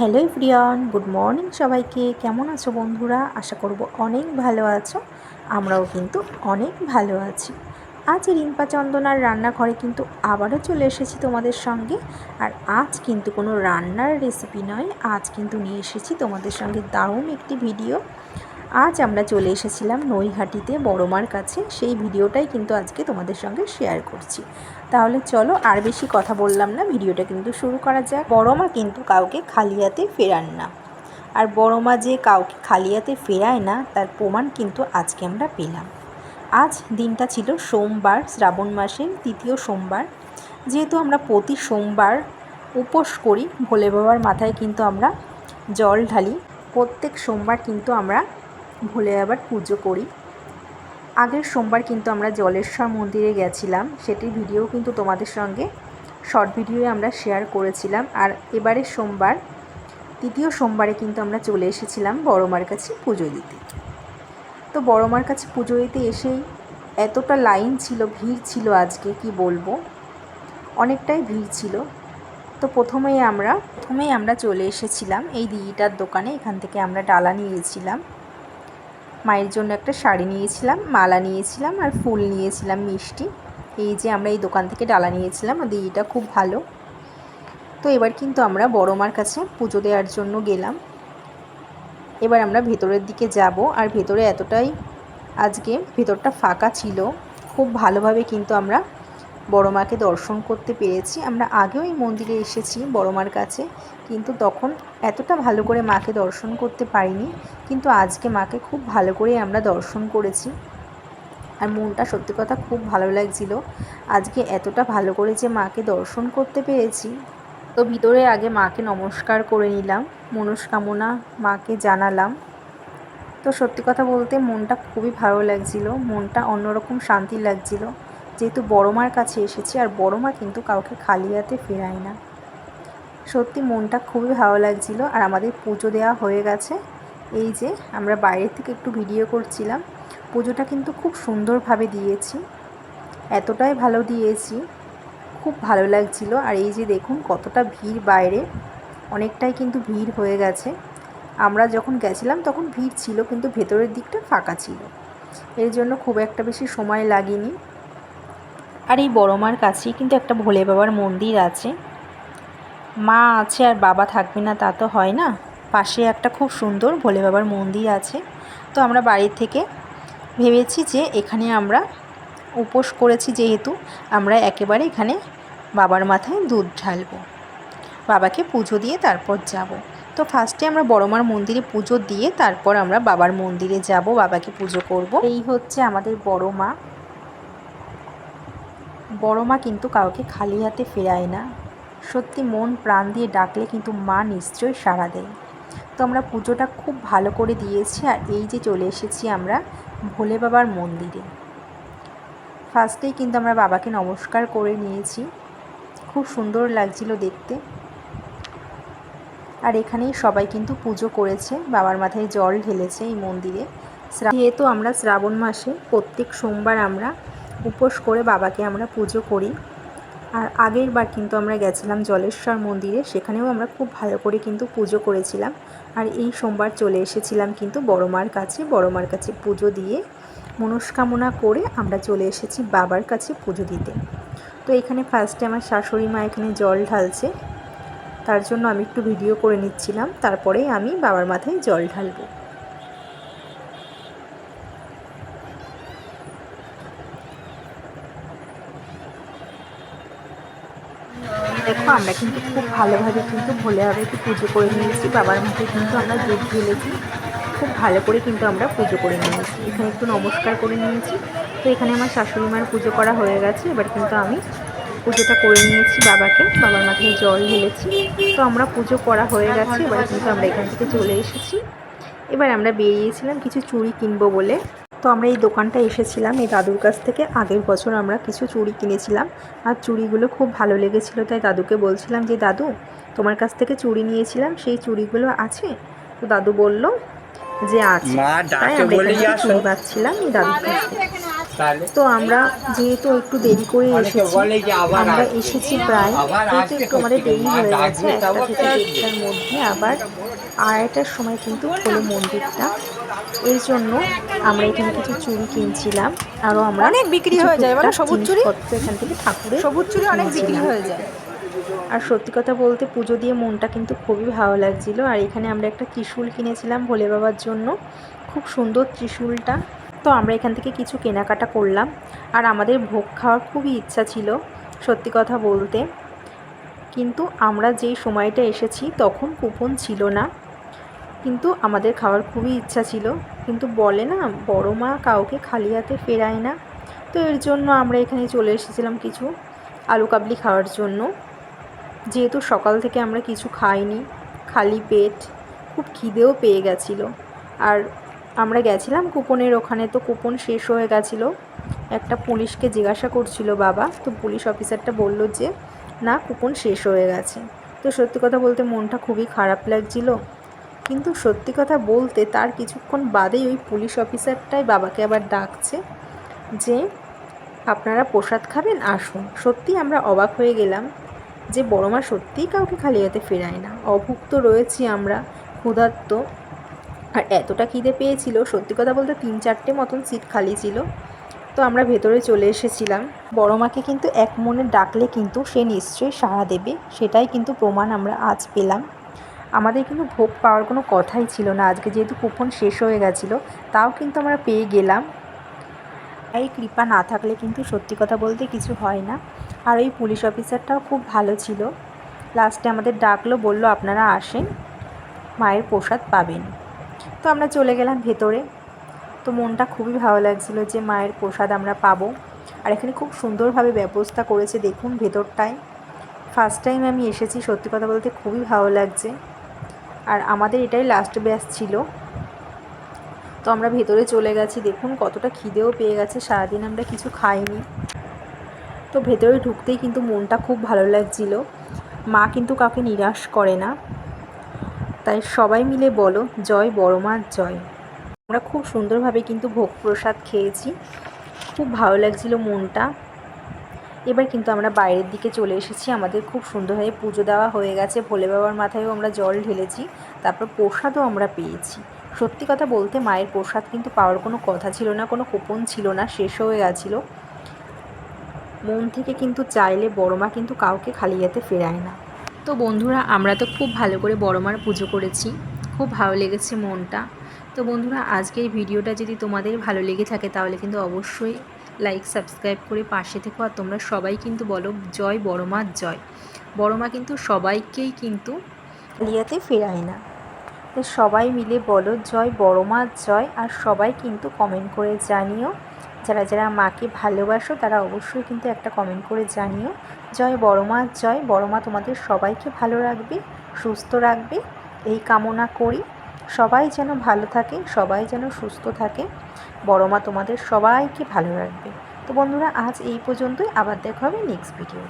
Hello everyone good morning সবাইকে। কেমন আছো বন্ধুরা? আশা করব অনেক ভালো আছো। আমরাও কিন্তু অনেক ভালো আছি। আজ রিম্পা চন্দনার রান্নাঘরে কিন্তু আবারও চলে এসেছি তোমাদের সঙ্গে। আর আজ কিন্তু কোনো রান্নার রেসিপি নয়। আজ কিন্তু নিয়ে এসেছি তোমাদের সঙ্গে দারুণ একটি ভিডিও আজ আমরা চলে এসেছিলাম নৈহাটিতে বড়মার কাছে। সেই ভিডিওটাই কিন্তু আজকে তোমাদের সঙ্গে শেয়ার করছি। তাহলে চলো আর বেশি কথা বললাম না, ভিডিওটা কিন্তু শুরু করা যাক। বড়মা কিন্তু কাউকে খালি হাতে ফেরান না। আর বড়মা যে কাউকে খালি হাতে ফেরায় না, তার প্রমাণ কিন্তু আজকে আমরা পেলাম। আজ দিনটা ছিল সোমবার, শ্রাবণ মাসের তৃতীয় সোমবার। যেহেতু আমরা প্রতি সোমবার উপোস করি, ভোলে বাবার মাথায় কিন্তু আমরা জল ঢালি। প্রত্যেক সোমবার কিন্তু আমরা ভোলে আবার পুজো করি। আগের সোমবার কিন্তু আমরা জলেশ্বর মন্দিরে গেছিলাম। সেটির ভিডিও কিন্তু তোমাদের সঙ্গে, শর্ট ভিডিওয়ে আমরা শেয়ার করেছিলাম। আর এবারের সোমবার, তৃতীয় সোমবারে কিন্তু আমরা চলে এসেছিলাম বড়মার কাছে পুজো দিতে। তো বড়মার কাছে পুজো দিতে এসেই এতটা লাইন ছিল, ভিড় ছিল আজকে, কি বলব? অনেকটাই ভিড় ছিল। তো প্রথমেই আমরা প্রথমেই আমরা চলে এসেছিলাম এই দিদিটার দোকানে। এখান থেকে আমরা ডালা নিয়েছিলাম মায়ের জন্য একটা শাড়ি নিয়েছিলাম, মালা নিয়েছিলাম আর ফুল নিয়েছিলাম মিষ্টি। এই যে আমরা এই দোকান থেকে ডালা নিয়েছিলাম, আর দিদিটা খুব ভালো। তো এবার কিন্তু আমরা বড় মার কাছে পুজো দেওয়ার জন্য গেলাম। এবার আমরা ভেতরের দিকে যাব, আর ভেতরে এতটাই আজকে ভেতরটা ফাঁকা ছিল। খুব ভালোভাবে কিন্তু আমরা বড় মাকে দর্শন করতে পেরেছি। আমরা আগেও এই মন্দিরে এসেছি বড় মার কাছে, কিন্তু তখন এতটা ভালো করে মাকে দর্শন করতে পারিনি, কিন্তু আজকে মাকে খুব ভালো করে আমরা দর্শন করেছি। আর মনটা সত্যি কথা খুব ভালো লাগছিল। আজকে এতটা ভালো করে যে মাকে দর্শন করতে পেরেছি। তো ভিতরে আগে মাকে নমস্কার করে নিলাম, মনস্কামনা মাকে জানালাম। তো সত্যি কথা বলতে মনটা খুবই ভালো লাগছিল, মনটা অন্যরকম শান্তি লাগছিল। যেহেতু বড় মার কাছে এসেছি আর বড় মা কিন্তু কাউকে খালি হাতে ফেরায় না। সত্যি মনটা খুবই ভালো লাগছিল আর আমাদের পুজো দেওয়া হয়ে গেছে। এই যে আমরা বাইরে থেকে একটু ভিডিও করছিলাম, পুজোটা কিন্তু খুব সুন্দরভাবে দিয়েছি। এতটাই ভালো দিয়েছি, খুব ভালো লাগছিল। আর এই যে দেখুন কতটা ভিড় বাইরে, অনেকটাই কিন্তু ভিড় হয়ে গেছে। আমরা যখন গেছিলাম তখন ভিড় ছিল কিন্তু ভেতরের দিকটা ফাঁকা ছিল। এর জন্য খুব একটা বেশি সময় লাগেনি। আর এই বড় মার কাছেই কিন্তু একটা ভোলে বাবার মন্দির আছে। মা আছে আর বাবা থাকবে না তা তো হয় না। পাশে একটা খুব সুন্দর ভোলে বাবার মন্দির আছে। তো আমরা বাড়ির থেকে ভেবেছি যে এখানে আমরা উপোস করেছি যেহেতু আমরা একেবারে এখানে বাবার মাথায় দুধ ঢালবো। বাবাকে পুজো দিয়ে তারপর যাব। তো ফার্স্টে আমরা বড়মার মন্দিরে পুজো দিয়ে তারপর আমরা বাবার মন্দিরে যাব, বাবাকে পুজো করব। এই হচ্ছে আমাদের বড় মা। বড় মা কিন্তু কাউকে খালি হাতে ফেরায় না। সত্যি মন প্রাণ দিয়ে ডাকলে কিন্তু মা নিশ্চয়ই সাড়া দেয়। তো আমরা পুজোটা খুব ভালো করে দিয়েছি আর এই যে চলে এসেছি আমরা ভোলে বাবার মন্দিরে। ফার্স্টেই কিন্তু আমরা বাবাকে নমস্কার করে নিয়েছি। খুব সুন্দর লাগছিল দেখতে। আর এখানেই সবাই কিন্তু পুজো করেছে। বাবার মাথায় জল ঢেলেছে এই মন্দিরে। যেহেতু আমরা শ্রাবণ মাসে প্রত্যেক সোমবার আমরা উপোস করে বাবাকে আমরা পুজো করি। আর আগের বার কিন্তু আমরা গেছিলাম জলেশ্বর মন্দিরে, সেখানেও আমরা খুব ভালো করে কিন্তু পুজো করেছিলাম। আর এই সোমবার চলে এসেছিলাম কিন্তু বড়মার কাছে বড়মার কাছে পুজো দিয়ে মনস্কামনা করে আমরা চলে এসেছি বাবার কাছে পুজো দিতে। তো এখানে ফার্স্টে আমার শাশুড়ি মা এখানে জল ঢালছে, তার জন্য আমি একটু ভিডিও করে নিচ্ছিলাম তারপরেই আমি বাবার মাথায় জল ঢালবো। দেখো, আমরা কিন্তু খুব ভালোভাবে কিন্তু ভোলে একটু পুজো করে নিয়েছি। বাবার মাথায় কিন্তু আমরা দুধ ঢেলেছি। খুব ভালো করে কিন্তু আমরা পুজো করে নিয়েছি। এখানে একটু নমস্কার করে নিয়েছি। তো এখানে আমার শাশুড়ি মার পুজো করা হয়ে গেছে। এবার কিন্তু আমি পুজোটা করে নিয়েছি বাবাকে। বাবার মাথায় জল ঢেলেছি। তো আমরা পুজো করা হয়ে গেছে। এবার কিন্তু আমরা এখান থেকে চলে এসেছি। এবার আমরা বেরিয়েছিলাম কিছু চুড়ি কিনবো বলে। তো আমরা এই দোকানটা এসেছিলাম এই দাদুর কাছ থেকে। আগের বছর আমরা কিছু চুড়ি কিনেছিলাম আর চুড়িগুলো খুব ভালো লেগেছিলো তাই দাদুকে বলছিলাম যে দাদু তোমার কাছ থেকে চুড়ি নিয়েছিলাম সেই চুড়িগুলো আছে? তো দাদু বলল যে আছে। তাই আমরা চুড়ি পাচ্ছিলাম এই দাদুর কাছ থেকে। তো আমরা যেহেতু একটু দেরি করে এসেছি আমরা এসেছি প্রায়। যেহেতু একটু আমাদের দেরি হয়ে গেছে একটা থেকে দেড়টার মধ্যে আবার আড়াইটার সময় কিন্তু খোলে মন্দিরটা। এই জন্য আমরা এখানে কিছু চুড়ি কিনছিলাম। আরও আমরা অনেক বিক্রি হয়ে যায়, টুকটাক সবুজ চুড়ি? এখান থেকে ঠাকুরের সবুজ চুড়ি অনেক বিক্রি হয়ে যায়। আর সত্যি কথা বলতে পুজো দিয়ে মনটা কিন্তু খুবই ভালো লাগছিল। আর এখানে আমরা একটা ত্রিশূল কিনেছিলাম ভোলে বাবার জন্য। খুব সুন্দর ত্রিশূলটা। তো আমরা এখান থেকে কিছু কেনাকাটা করলাম। আর আমাদের ভোগ খাওয়ার খুবই ইচ্ছা ছিল সত্যি কথা বলতে। কিন্তু আমরা যেই সময়টা এসেছি তখন কুপন ছিল না। কিন্তু আমাদের খাওয়ার খুবই ইচ্ছা ছিল। কিন্তু বলে না, বড় মা কাউকে খালি হাতে ফেরায় না। তো এর জন্য আমরা এখানে চলে এসেছিলাম কিছু আলু কাবলি খাওয়ার জন্য। যেহেতু সকাল থেকে আমরা কিছু খাইনি, খালি পেট, খুব খিদেও পেয়ে গেছিল। আর আমরা গেছিলাম কুপনের ওখানে, তো কুপন শেষ হয়ে গেছিল। একটা পুলিশকে জিজ্ঞাসা করছিল বাবা, তো পুলিশ অফিসারটা বলল যে, না, কুপন শেষ হয়ে গেছে। তো সত্যি কথা বলতে মনটা খুবই খারাপ লাগছিল। কিন্তু সত্যি কথা বলতে তার কিছুক্ষণ বাদেই ওই পুলিশ অফিসারটাই বাবাকে আবার ডাকছে যে, আপনারা প্রসাদ খাবেন? আসুন। সত্যি আমরা অবাক হয়ে গেলাম যে বড় মা সত্যিই কাউকে খালি হাতে ফেরায় না। অভুক্ত রয়েছি আমরা, ক্ষুধার্ত। আর এতটা খিদে পেয়েছিল, সত্যি কথা বলতে তিন চারটে মতন সিট খালি ছিল। তো আমরা ভেতরে চলে এসেছিলাম। বড় মাকে কিন্তু এক মনে ডাকলে কিন্তু সে নিশ্চয়ই সাড়া দেবে, সেটাই কিন্তু প্রমাণ আমরা আজ পেলাম। আমাদের কিন্তু ভোগ পাওয়ার কোনো কথাই ছিল না। আজকে যেহেতু কুপন শেষ হয়ে গেছিল, তাও কিন্তু আমরা পেয়ে গেলাম। এই কৃপা না থাকলে কিন্তু সত্যি কথা বলতে কিছু হয় না। আর ওই পুলিশ অফিসারটাও খুব ভালো ছিল। লাস্টে আমাদের ডাকলো, বলল, আপনারা আসেন, মায়ের প্রসাদ পাবেন। তো আমরা চলে গেলাম ভেতরে। তো মনটা খুবই ভালো লাগছিল যে মায়ের প্রসাদ আমরা পাবো। আর এখানে খুব সুন্দরভাবে ব্যবস্থা করেছে, দেখুন ভেতরটায়। ফার্স্ট টাইম আমি এসেছি, সত্যি কথা বলতে খুবই ভালো লাগছে। আর আমাদের এটাই লাস্ট ব্যাচ ছিল। তো আমরা ভেতরে চলে গেছি, দেখুন কতটা খিদেও পেয়ে গেছে, সারাদিন আমরা কিছু খাইনি। তো ভেতরে ঢুকতেই কিন্তু মনটা খুব ভালো লাগছিল। মা কিন্তু কাউকে নিরাশ করে না। তাই সবাই মিলে বলো, জয় বড় মার জয়। আমরা খুব সুন্দরভাবে কিন্তু ভোগ প্রসাদ খেয়েছি। খুব ভালো লাগছিল মনটা। এবার কিন্তু আমরা বাইরের দিকে চলে এসেছি। আমাদের খুব সুন্দরভাবে পুজো দেওয়া হয়ে গেছে। ভোলে বাবার মাথায়ও আমরা জল ঢেলেছি, তারপর প্রসাদও আমরা পেয়েছি। সত্যি কথা বলতে মায়ের প্রসাদ কিন্তু পাওয়ার কোনো কথা ছিল না, কোনো কুপন ছিল না, শেষ হয়ে গেছিল। মন থেকে কিন্তু চাইলে বড় মা কিন্তু কাউকে খালি হাতে ফেরায় না। তো বন্ধুরা, আমরা তো খুব ভালো করে বড় মার পুজো করেছি। খুব ভালো লেগেছে মনটা। তো বন্ধুরা, আজকের ভিডিওটা যদি তোমাদের ভালো লেগে থাকে তাহলে কিন্তু অবশ্যই লাইক সাবস্ক্রাইব করে পাশে থেকো। আর তোমরা সবাই কিন্তু বলো, জয় বড় মার জয়। বড় মা কিন্তু সবাইকেই কিন্তু লিয়াতে ফেরায় না। তো সবাই মিলে বলো, জয় বড় মার জয়। আর সবাই কিন্তু কমেন্ট করে জানিও। যারা যারা মাকে ভালোবাসো, তারা অবশ্যই কিন্তু একটা কমেন্ট করে জানিও। জয় বড় মা, জয়। বড় মা তোমাদের সবাইকে ভালো রাখবে, সুস্থ রাখবে। এই কামনা করি। সবাই যেন ভালো থাকে, সবাই যেন সুস্থ থাকে। বড় মা তোমাদের সবাইকে ভালো রাখবে। তো বন্ধুরা, আজ এই পর্যন্তই। আবার দেখা হবে নেক্সট ভিডিও